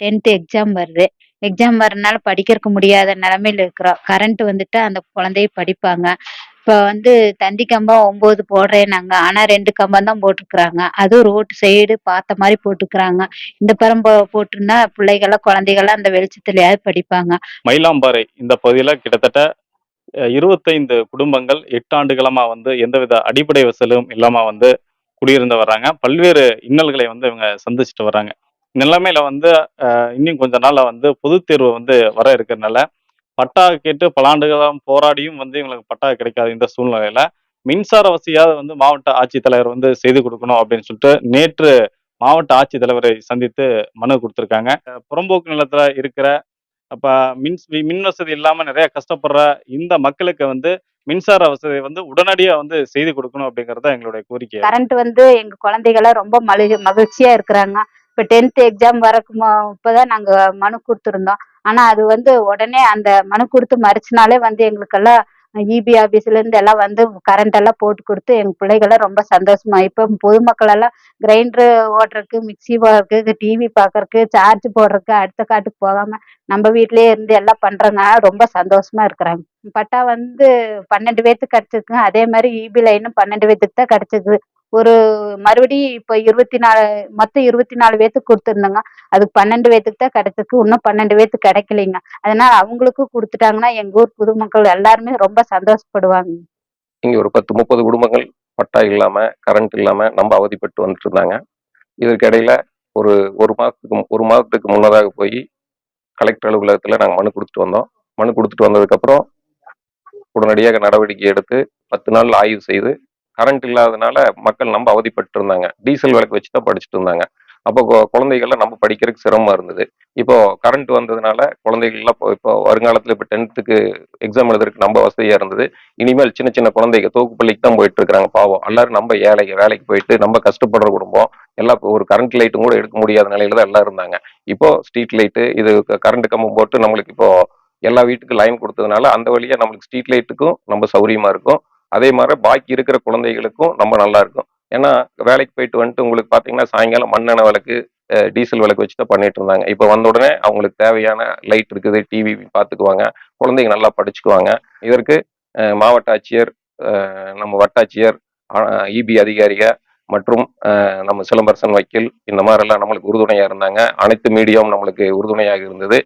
Tenth exam வருது. Exam வரனால படிக்கிறக்கு முடியாத நிலமையில இருக்கிறோம். கரண்ட் வந்துட்டு அந்த குழந்தைய படிப்பாங்க. இப்போ வந்து தந்தி கம்பம் ஒம்பது போடுறேன்னாங்க. ஆனால் ரெண்டு கம்பம் தான் போட்டிருக்குறாங்க. அதுவும் ரோட்டு சைடு பார்த்த மாதிரி போட்டுக்கிறாங்க இந்த பரம் போட்டிருந்தா பிள்ளைகள்லாம் குழந்தைகள்லாம் அந்த வெளிச்சத்துலயாவது படிப்பாங்க. மயிலாம்பாறை இந்த பகுதியில் கிட்டத்தட்ட இருபத்தைந்து குடும்பங்கள் எட்டு ஆண்டுகளமா வந்து எந்தவித அடிப்படை வசலும் இல்லாம வந்து குடியிருந்து வர்றாங்க. பல்வேறு இன்னல்களை வந்து இவங்க சந்திச்சுட்டு வர்றாங்க. நிலைமையில வந்து இன்னும் கொஞ்ச நாள்ல வந்து பொதுத் தேர்வு வந்து வர இருக்கிறதுனால பட்டா கேட்டு பல ஆண்டுகளாக போராடியும் வந்து இவங்களுக்கு பட்டா கிடைக்காது இந்த சூழ்நிலையில. மின்சார வசதியாவது வந்து மாவட்ட ஆட்சித்தலைவர் வந்து செய்து கொடுக்கணும் அப்படின்னு சொல்லிட்டு நேற்று மாவட்ட ஆட்சித்தலைவரை சந்தித்து மனு கொடுத்துருக்காங்க. புறம்போக்கு நிலத்துல இருக்கிற அப்ப மின் மின் வசதி இல்லாம நிறைய கஷ்டப்படுற இந்த மக்களுக்கு வந்து மின்சார வசதி வந்து உடனடியா வந்து செய்து கொடுக்கணும் அப்படிங்கறத தான் எங்களுடைய கோரிக்கை. கரண்ட் வந்து எங்க குழந்தைகளை ரொம்ப மகிழ்ச்சியா இருக்கிறாங்க. இப்போ டென்த் எக்ஸாம் வரக்கு மு- இப்பதான் நாங்க மனு கொடுத்துருந்தோம். ஆனா அது வந்து உடனே அந்த மனு கொடுத்து மறைச்சினாலே வந்து எங்களுக்கெல்லாம் இபி ஆபீஸ்ல இருந்து எல்லாம் வந்து கரண்ட் எல்லாம் போட்டு கொடுத்து எங்க பிள்ளைகள்லாம் ரொம்ப சந்தோஷமா. இப்போ பொதுமக்கள் எல்லாம் கிரைண்டர் ஓட்டுறதுக்கு மிக்ஸி போடுறதுக்கு டிவி பார்க்கறதுக்கு சார்ஜ் போடுறதுக்கு அடுத்த காட்டுக்கு போகாம நம்ம வீட்லயே இருந்து எல்லாம் பண்றாங்க ரொம்ப சந்தோஷமா இருக்கிறாங்க. பட்டா வந்து பன்னெண்டு பேத்துக்கு கிடைச்சிருக்கு. அதே மாதிரி இபி லைனும் பன்னெண்டு பேத்துக்கு தான் கிடைச்சிருக்கு. ஒரு மறுபடி இப்போ இருபத்தி நாலு மொத்தம் இருபத்தி நாலு பேத்துக்கு கொடுத்துருந்தோங்க. அதுக்கு பன்னெண்டு பேத்துக்கு தான் கிடைச்சிருக்கு இன்னும் பன்னெண்டு பேத்துக்கு கிடைக்கலைங்க. அதனால அவங்களுக்கும் கொடுத்துட்டாங்கன்னா எங்க ஊர் பொதுமக்கள் எல்லாருமே ரொம்ப சந்தோஷப்படுவாங்க. இங்க ஒரு பத்து முப்பது குடும்பங்கள் பட்டா இல்லாம கரண்ட் இல்லாம நம்ம அவதிப்பட்டு வந்துட்டு இருந்தாங்க இதற்கிடையில ஒரு ஒரு மாதத்துக்கு ஒரு மாதத்துக்கு முன்னதாக போய் கலெக்டர் அலுவலகத்துல நாங்க மனு கொடுத்துட்டு வந்தோம். மனு கொடுத்துட்டு வந்ததுக்கு அப்புறம் உடனடியாக நடவடிக்கை எடுத்து பத்து நாள் ஆய்வு செய்து கரண்ட் இல்லாதனால மக்கள் நம்ம அவதிப்பட்டு இருந்தாங்க டீசல் விளக்கு வச்சு தான் படிச்சுட்டு இருந்தாங்க. அப்போ குழந்தைகள்லாம் நம்ம படிக்கிறதுக்கு சிரமமா இருந்தது. இப்போ கரண்ட் வந்ததுனால குழந்தைகள்லாம் இப்போ- இப்போ வருங்காலத்தில் இப்போ டென்த்துக்கு எக்ஸாம் எழுதுறதுக்கு நம்ம வசதியா இருந்தது. இனிமேல் சின்ன சின்ன குழந்தைங்க தோக்கு பள்ளிக்கு தான் போயிட்டு இருக்காங்க பாவம். எல்லாரும் நம்ம ஏழைங்க வேலைக்கு போயிட்டு நம்ம கஷ்டப்படுற குடும்பம். எல்லாம் ஒரு கரண்ட் லைட்டும் கூட எடுக்க முடியாத நிலையில தான் எல்லாம் இருந்தாங்க. இப்போ ஸ்ட்ரீட் லைட்டு இது கரண்ட் கம்பம் போட்டு நம்மளுக்கு இப்போ எல்லா வீட்டுக்கும் லைன் கொடுத்ததுனால அந்த வழியா நம்மளுக்கு ஸ்ட்ரீட் லைட்டுக்கும் நம்ம சௌரியமா இருக்கும். அதே மாதிரி பாக்கி இருக்கிற குழந்தைகளுக்கும் ரொம்ப நல்லா இருக்கும் ஏன்னா வேலைக்கு போயிட்டு வந்துட்டு உங்களுக்கு பார்த்தீங்கன்னா சாயங்காலம் மண்ணெண்ணெய் விளக்கு டீசல் விளக்கு வச்சு தான் பண்ணிட்டு இருந்தாங்க. இப்போ வந்த உடனே அவங்களுக்கு தேவையான லைட் இருக்குது டிவி பார்த்துக்குவாங்க குழந்தைங்க நல்லா படிச்சுக்குவாங்க. இதற்கு மாவட்ட ஆட்சியர் நம்ம வட்டாட்சியர் இபி அதிகாரிக மற்றும் நம்ம சிலம்பரசன் வக்கீல் இந்த மாதிரி எல்லாம் நம்மளுக்கு உறுதுணையாக இருந்தாங்க. அனைத்து மீடியாவும் நம்மளுக்கு உறுதுணையாக இருந்தது.